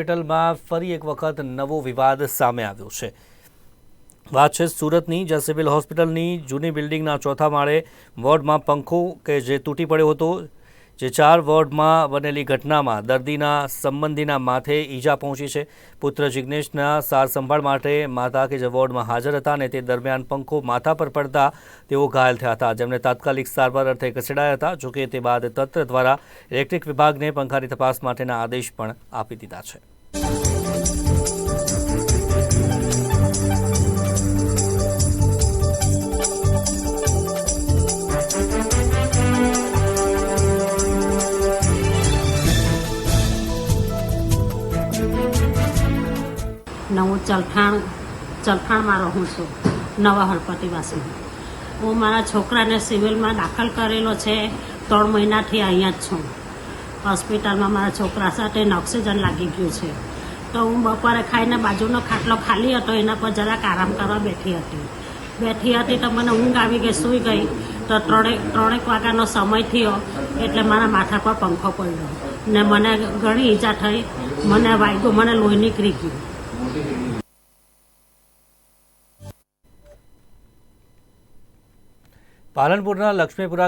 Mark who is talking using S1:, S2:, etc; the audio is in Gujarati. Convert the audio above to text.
S1: હોસ્પિટલમાં ફરી એક વખત નવો વિવાદ સામે આવ્યો છે. વાત છે સુરતની, જ્યાં સિવિલ હોસ્પિટલની જૂની બિલ્ડિંગના ચોથા માળે વોર્ડમાં પંખો કે જે તૂટી પડ્યો હતો, જે ચાર વોર્ડમાં બનેલી ઘટનામાં દર્દીના સંબંધીના માથે ઈજા પહોંચી છે. પુત્ર જિજ્ઞેશના સાર સંભાળ માટે માતા કે જે વોર્ડમાં હાજર હતા અને તે દરમિયાન પંખો માથા પર પડતા તેઓ ઘાયલ થયા હતા. જેમને તાત્કાલિક સારવાર અર્થે ખસેડાયા હતા, જોકે તે બાદ તંત્ર દ્વારા ઇલેક્ટ્રિક વિભાગને પંખાની તપાસ માટેના આદેશ પણ આપી દીધા છે.
S2: ને હું ચલથાણ, ચલથાણમાં રહું છું નવા હળપતિવાસી હું મારા છોકરાને સિવિલમાં દાખલ કરેલો છે, ત્રણ મહિનાથી અહીંયા જ છું. હોસ્પિટલમાં મારા છોકરા સાથે ઓક્સિજન લાગી ગયું છે. તો હું બપોરે ખાઈને બાજુનો ખાટલો ખાલી હતો, એના પર જરાક આરામ કરવા બેઠી હતી. બેઠી હતી તો મને ઊંઘ આવી ગઈ, સૂઈ ગઈ. તો ત્રણેક ત્રણેક વાગ્યાનો સમય થયો, એટલે મારા માથા પર પંખો પડ્યો. ને મને ઘણી ઈજા થઈ, મને વાગ્યું મને લોહી નીકળી ગયું.
S1: પાલનપુરના લક્ષ્મીપુરા